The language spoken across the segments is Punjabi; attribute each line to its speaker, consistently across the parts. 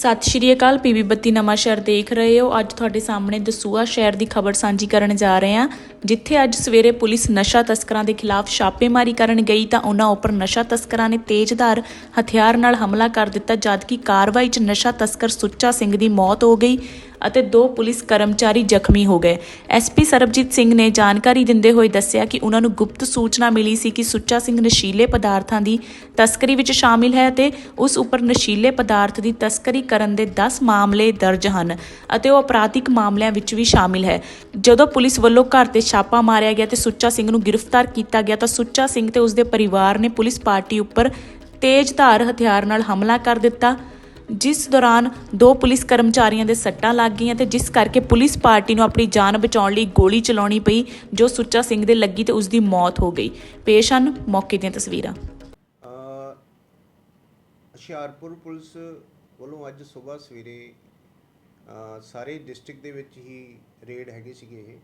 Speaker 1: ਸਤਿ ਸ਼੍ਰੀ ਅਕਾਲ ਪੀਬੀ ਬੱਤੀ ਨਵਾਂ ਸ਼ਹਿਰ ਦੇਖ ਰਹੇ ਹੋ। ਅੱਜ ਤੁਹਾਡੇ ਸਾਹਮਣੇ ਦਸੂਆ ਸ਼ਹਿਰ ਦੀ ਖਬਰ ਸਾਂਝੀ ਕਰਨ ਜਾ ਰਹੇ ਹਾਂ। ਜਿੱਥੇ ਅੱਜ ਸਵੇਰੇ ਪੁਲਿਸ ਨਸ਼ਾ ਤਸਕਰਾਂ ਦੇ ਖਿਲਾਫ ਛਾਪੇਮਾਰੀ ਕਰਨ ਗਈ ਤਾਂ ਉਹਨਾਂ ਉੱਪਰ ਨਸ਼ਾ ਤਸਕਰਾਂ ਨੇ ਤੇਜ਼ਧਾਰ ਹਥਿਆਰ ਨਾਲ ਹਮਲਾ ਕਰ ਦਿੱਤਾ, ਜਦਕਿ ਕਾਰਵਾਈ 'ਚ ਨਸ਼ਾ ਤਸਕਰ ਸੁੱਚਾ ਸਿੰਘ ਦੀ ਮੌਤ ਹੋ ਗਈ ਅਤੇ ਦੋ ਪੁਲਿਸ ਕਰਮਚਾਰੀ ਜ਼ਖਮੀ ਹੋ ਗਏ। ਐਸਪੀ ਸਰਬਜੀਤ ਸਿੰਘ ਨੇ ਜਾਣਕਾਰੀ ਦਿੰਦੇ ਹੋਏ ਦੱਸਿਆ ਕਿ ਉਹਨਾਂ ਨੂੰ ਗੁਪਤ ਸੂਚਨਾ ਮਿਲੀ ਸੀ ਕਿ ਸੁੱਚਾ ਸਿੰਘ ਨਸ਼ੀਲੇ ਪਦਾਰਥਾਂ ਦੀ ਤਸਕਰੀ ਵਿੱਚ ਸ਼ਾਮਿਲ ਹੈ ਅਤੇ ਉਸ ਉੱਪਰ ਨਸ਼ੀਲੇ ਪਦਾਰਥ ਦੀ ਤਸਕਰੀ ਕਰਨ ਦੇ 10 ਮਾਮਲੇ ਦਰਜ ਹਨ ਅਤੇ ਉਹ ਅਪਰਾਧਿਕ ਮਾਮਲਿਆਂ ਵਿੱਚ ਵੀ ਸ਼ਾਮਿਲ ਹੈ। ਜਦੋਂ ਪੁਲਿਸ ਵੱਲੋਂ ਘਰ ਤੇ ਛਾਪਾ ਮਾਰਿਆ ਗਿਆ ਤੇ ਸੁੱਚਾ ਸਿੰਘ ਨੂੰ ਗ੍ਰਿਫਤਾਰ ਕੀਤਾ ਗਿਆ ਤਾਂ ਸੁੱਚਾ ਸਿੰਘ ਤੇ ਉਸ ਦੇ ਪਰਿਵਾਰ ਨੇ ਪੁਲਿਸ ਪਾਰਟੀ ਉੱਪਰ ਤੇਜ਼ਧਾਰ ਹਥਿਆਰ ਨਾਲ ਹਮਲਾ ਕਰ ਦਿੱਤਾ, ਜਿਸ ਦੌਰਾਨ ਦੋ ਪੁਲਿਸ ਕਰਮਚਾਰੀਆਂ ਦੇ ਸੱਟਾਂ ਲੱਗ ਗਈਆਂ ਤੇ ਜਿਸ ਕਰਕੇ ਪੁਲਿਸ ਪਾਰਟੀ ਨੂੰ ਆਪਣੀ ਜਾਨ ਬਚਾਉਣ ਲਈ ਗੋਲੀ ਚਲਾਉਣੀ ਪਈ, ਜੋ ਸੁੱਚਾ ਸਿੰਘ ਦੇ ਲੱਗੀ ਤੇ ਉਸ ਦੀ ਮੌਤ ਹੋ ਗਈ। ਪੇਸ਼ ਹਨ ਮੌਕੇ ਦੀਆਂ ਤਸਵੀਰਾਂ।
Speaker 2: ਹੁਸ਼ਿਆਰਪੁਰ ਪੁਲਿਸ ਵੱਲੋਂ ਅੱਜ ਸਵੇਰ ਸਵੇਰੇ ਸਾਰੇ ਡਿਸਟ੍ਰਿਕਟ ਦੇ ਵਿੱਚ ਹੀ ਰੇਡ ਹੈਗੇ ਸੀਗੇ ਇਹ।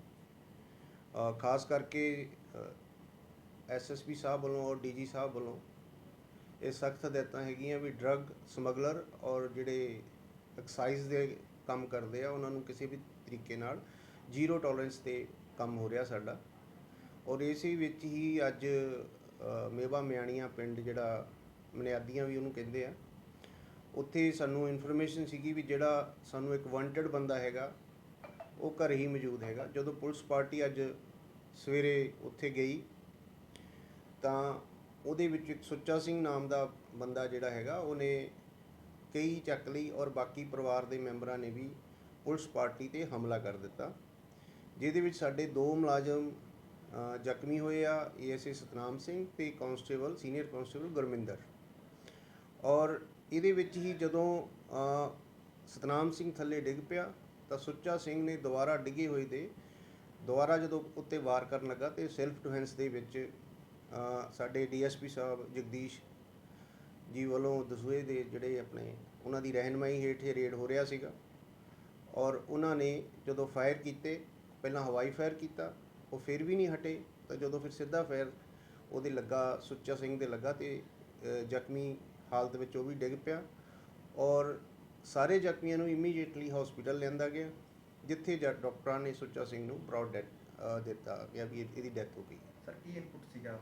Speaker 2: ਖਾਸ ਕਰਕੇ ਐਸਐਸਪੀ ਸਾਹਿਬ ਵੱਲੋਂ ਔਰ ਡੀਜੀ ਸਾਹਿਬ ਵੱਲੋਂ ਇਹ ਸਖਤ ਹਦਾਇਤਾਂ ਹੈਗੀਆਂ ਵੀ ਡਰੱਗ ਸਮਗਲਰ ਔਰ ਜਿਹੜੇ ਐਕਸਾਈਜ਼ ਦੇ ਕੰਮ ਕਰਦੇ ਆ, ਉਹਨਾਂ ਨੂੰ ਕਿਸੇ ਵੀ ਤਰੀਕੇ ਨਾਲ ਜ਼ੀਰੋ ਟੋਲਰੈਂਸ ਤੇ ਕੰਮ ਹੋ ਰਿਹਾ ਸਾਡਾ। ਔਰ ਇਸੇ ਵਿੱਚ ਹੀ ਅੱਜ ਮੇਵਾ ਮਿਆਣੀਆਂ ਪਿੰਡ ਜਿਹੜਾ ਮਨਿਆਦੀਆਂ ਵੀ ਉਹਨੂੰ ਕਹਿੰਦੇ ਆ ਉੱਥੇ ਸਾਨੂੰ ਇਨਫੋਰਮੇਸ਼ਨ ਸੀਗੀ ਵੀ ਜਿਹੜਾ ਸਾਨੂੰ ਇੱਕ ਵਾਂਟਡ ਬੰਦਾ ਹੈਗਾ, ਉਹ ਘਰ ਹੀ ਮੌਜੂਦ ਹੈਗਾ। ਜਦੋਂ ਪੁਲਿਸ ਪਾਰਟੀ ਅੱਜ ਸਵੇਰੇ ਉੱਥੇ ਗਈ, ਤਾਂ ਉਹਦੇ ਵਿੱਚ ਇੱਕ ਸੁੱਚਾ ਸਿੰਘ ਨਾਮ ਦਾ ਬੰਦਾ ਜਿਹੜਾ ਹੈਗਾ, ਉਹਨੇ ਕਈ ਚੱਕ ਲਈ ਔਰ ਬਾਕੀ ਪਰਿਵਾਰ ਦੇ ਮੈਂਬਰਾਂ ਨੇ ਵੀ ਪੁਲਿਸ ਪਾਰਟੀ ਤੇ ਹਮਲਾ ਕਰ ਦਿੱਤਾ। ਜਿਹਦੇ ਵਿੱਚ ਸਾਡੇ ਦੋ ਮੁਲਾਜ਼ਮ ਜ਼ਖਮੀ ਹੋਏ ਆ ਏਐਸਏ ਸਤਨਾਮ ਸਿੰਘ ਤੇ ਕਾਂਸਟੇਬਲ ਸੀਨੀਅਰ ਕਾਂਸਟੇਬਲ ਗੁਰਮਿੰਦਰ। ਔਰ ਇਹਦੇ ਵਿੱਚ ਹੀ ਜਦੋਂ ਸਤਨਾਮ ਸਿੰਘ ਥੱਲੇ ਡਿੱਗ ਪਿਆ ਤਾਂ ਸੁੱਚਾ ਸਿੰਘ ਨੇ ਦੁਬਾਰਾ ਡਿੱਗੇ ਹੋਏ ਦੇ ਦੁਬਾਰਾ ਜਦੋਂ ਉੱਤੇ ਵਾਰ ਕਰਨ ਲੱਗਾ ਤੇ ਸੈਲਫ ਡਿਫੈਂਸ ਦੇ ਵਿੱਚ ਅ, ਸਾਡੇ ਡੀਐਸਪੀ ਸਾਹਿਬ ਜਗਦੀਸ਼ ਜੀ ਵੱਲੋਂ ਦਸੂਏ ਦੇ ਜਿਹੜੇ ਆਪਣੇ ਉਹਨਾਂ ਦੀ ਰਹਿਨਮਾਈ ਹੇਠ ਇਹ ਰੇਡ ਹੋ ਰਿਹਾ ਸੀਗਾ। ਔਰ ਉਹਨਾਂ ਨੇ ਜਦੋਂ ਫਾਇਰ ਕੀਤੇ ਪਹਿਲਾਂ ਹਵਾਈ ਫਾਇਰ ਕੀਤਾ ਉਹ ਫਿਰ ਵੀ ਨਹੀਂ ਹਟੇ ਤਾਂ ਜਦੋਂ ਫਿਰ ਸਿੱਧਾ ਫਾਇਰ ਉਹਦੇ ਲੱਗਾ ਸੁੱਚਾ ਸਿੰਘ ਦੇ ਲੱਗਾ ਤੇ ਜ਼ਖਮੀ ਹਾਲਤ ਵਿੱਚ ਉਹ ਵੀ ਡਿੱਗ ਪਿਆ ਔਰ ਸਾਰੇ ਜ਼ਖਮੀਆਂ ਨੂੰ ਇਮੀਡੀਏਟਲੀ ਹਸਪੀਟਲ ਲਿਆਂਦਾ ਗਿਆ ਜਿੱਥੇ ਜੱਟ ਡਾਕਟਰਾਂ ਨੇ ਸੁੱਚਾ ਸਿੰਘ ਨੂੰ ਬ੍ਰੌਡ ਡੈਥ ਦਿੱਤਾ ਗਿਆ ਵੀ ਇਹ- ਇਹਦੀ ਡੈਥ ਹੋ ਗਈ।
Speaker 3: ਸਰ ਕੀ ਇਨਪੁਟ ਸੀਗਾ?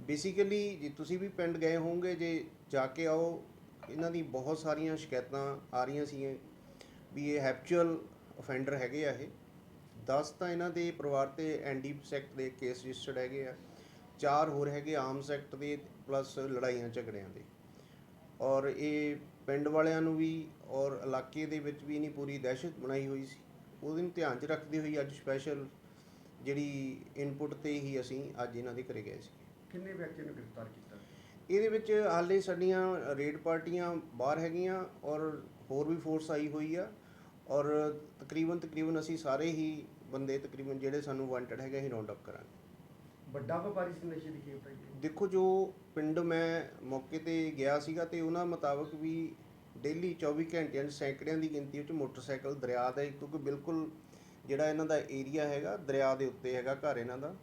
Speaker 2: ਬੇਸਿਕਲੀ ਜੇ ਤੁਸੀਂ ਵੀ ਪਿੰਡ ਗਏ ਹੋਵੋਗੇ ਜੇ ਜਾ ਕੇ ਆਓ ਇਹਨਾਂ ਦੀ ਬਹੁਤ ਸਾਰੀਆਂ ਸ਼ਿਕਾਇਤਾਂ ਆ ਰਹੀਆਂ ਸੀ ਵੀ ਇਹ ਹੈਪਚੁਅਲ ਅਫੈਂਡਰ ਹੈਗੇ ਆ ਇਹ। 10 ਤਾਂ ਇਹਨਾਂ ਦੇ ਪਰਿਵਾਰ ਤੇ ਐਨਡੀ ਸੈਕਟ ਦੇ ਕੇਸ ਰਜਿਸਟਰਡ ਹੈਗੇ ਆ। ਚਾਰ ਹੋਰ ਹੈਗੇ ਆਮ ਸੈਕਟ ਦੇ ਪਲੱਸ ਲੜਾਈਆਂ ਝਗੜਿਆਂ ਦੇ। ਔਰ ਇਹ ਪਿੰਡ ਵਾਲਿਆਂ ਨੂੰ ਵੀ ਔਰ ਇਲਾਕੇ ਦੇ ਵਿੱਚ ਵੀ ਇਹਨੀ ਪੂਰੀ ਦਹਿਸ਼ਤ ਬਣਾਈ ਹੋਈ ਸੀ। ਉਹਦੇ ਨੂੰ ਧਿਆਨ 'ਚ ਰੱਖਦੇ ਹੋਈ ਅੱਜ ਸਪੈਸ਼ਲ ਜਿਹੜੀ ਇਨਪੁਟ ਤੇ ਹੀ ਅਸੀਂ ਅੱਜ ਇਹਨਾਂ ਦੇ ਘਰੇ ਗਏ ਸੀ।
Speaker 3: ਕਿੰਨੇ ਵਿਅਕਤੀਆਂ ਨੂੰ ਗ੍ਰਿਫਤਾਰ ਕੀਤਾ?
Speaker 2: ਇਹਦੇ ਵਿੱਚ ਹਾਲੇ ਸਾਡੀਆਂ ਰੇਡ ਪਾਰਟੀਆਂ ਬਾਹਰ ਹੈਗੀਆਂ ਔਰ ਹੋਰ ਵੀ ਫੋਰਸ ਆਈ ਹੋਈ ਆ। ਔਰ ਤਕਰੀਬਨ ਤਕਰੀਬਨ ਅਸੀਂ ਸਾਰੇ ਹੀ ਬੰਦੇ ਤਕਰੀਬਨ ਜਿਹੜੇ ਸਾਨੂੰ ਵਾਂਟਡ ਹੈਗੇ ਅਸੀਂ ਰਾਉਂਡ ਅਪ ਕਰਾਂਗੇ।
Speaker 3: ਵੱਡਾ ਵਪਾਰੀ ਸੀ, ਨਸ਼ੇ ਦੀ ਖੇਪ ਹੈ।
Speaker 2: ਦੇਖੋ ਜੋ ਪਿੰਡ ਮੈਂ ਮੌਕੇ ਤੇ ਗਿਆ ਸੀਗਾ ਤੇ ਉਹਨਾਂ ਮੁਤਾਬਕ ਵੀ ਡੇਲੀ 24 ਘੰਟਿਆਂ 'ਚ ਸੈਂਕੜਿਆਂ ਦੀ ਗਿਣਤੀ ਵਿੱਚ ਮੋਟਰਸਾਈਕਲ ਦਰਿਆ ਦਾ ਕਿਉਂਕਿ ਬਿਲਕੁਲ ਜਿਹੜਾ ਇਹਨਾਂ ਦਾ ਏਰੀਆ ਹੈਗਾ, ਦਰਿਆ ਦੇ ਉੱਤੇ ਹੈਗਾ ਘਰ ਇਹਨਾਂ ਦਾ।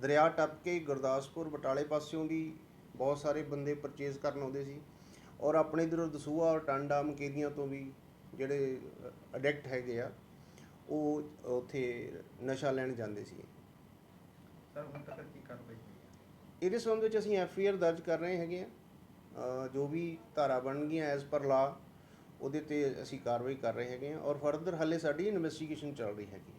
Speaker 2: ਦਰਿਆ ਟੱਪ ਕੇ ਗੁਰਦਾਸਪੁਰ ਬਟਾਲੇ ਪਾਸਿਓਂ ਵੀ ਬਹੁਤ ਸਾਰੇ ਬੰਦੇ ਪਰਚੇਜ਼ ਕਰਨ ਆਉਂਦੇ ਸੀ। ਔਰ ਆਪਣੇ ਇਧਰੋਂ ਦਸੂਹਾ ਔਰ ਟਾਂਡਾ ਮਕੇਰੀਆਂ ਤੋਂ ਵੀ ਜਿਹੜੇ ਅਡਿਕਟ ਹੈਗੇ ਆ, ਉਹ ਉੱਥੇ ਨਸ਼ਾ ਲੈਣ ਜਾਂਦੇ ਸੀ।
Speaker 3: ਸਰ, ਹੁਣ ਤੱਕ ਕੀ ਕਾਰਵਾਈ ਹੋਈ ਹੈ?
Speaker 2: ਇਹਦੇ ਸੰਬੰਧ ਵਿੱਚ ਅਸੀਂ ਐਫ ਆਈ ਆਰ ਦਰਜ ਕਰ ਰਹੇ ਹੈਗੇ ਆ ਜੋ ਵੀ ਧਾਰਾ ਬਣਨਗੀਆਂ ਐਜ਼ ਪਰ ਲਾ, ਉਹਦੇ ਤੇ ਅਸੀਂ ਕਾਰਵਾਈ ਕਰ ਰਹੇ ਹੈਗੇ ਆ ਔਰ ਫਰਦਰ ਹੱਲੇ ਸਾਡੀ ਇਨਵੈਸਟੀਗੇਸ਼ਨ ਚੱਲ ਰਹੀ ਹੈਗੀ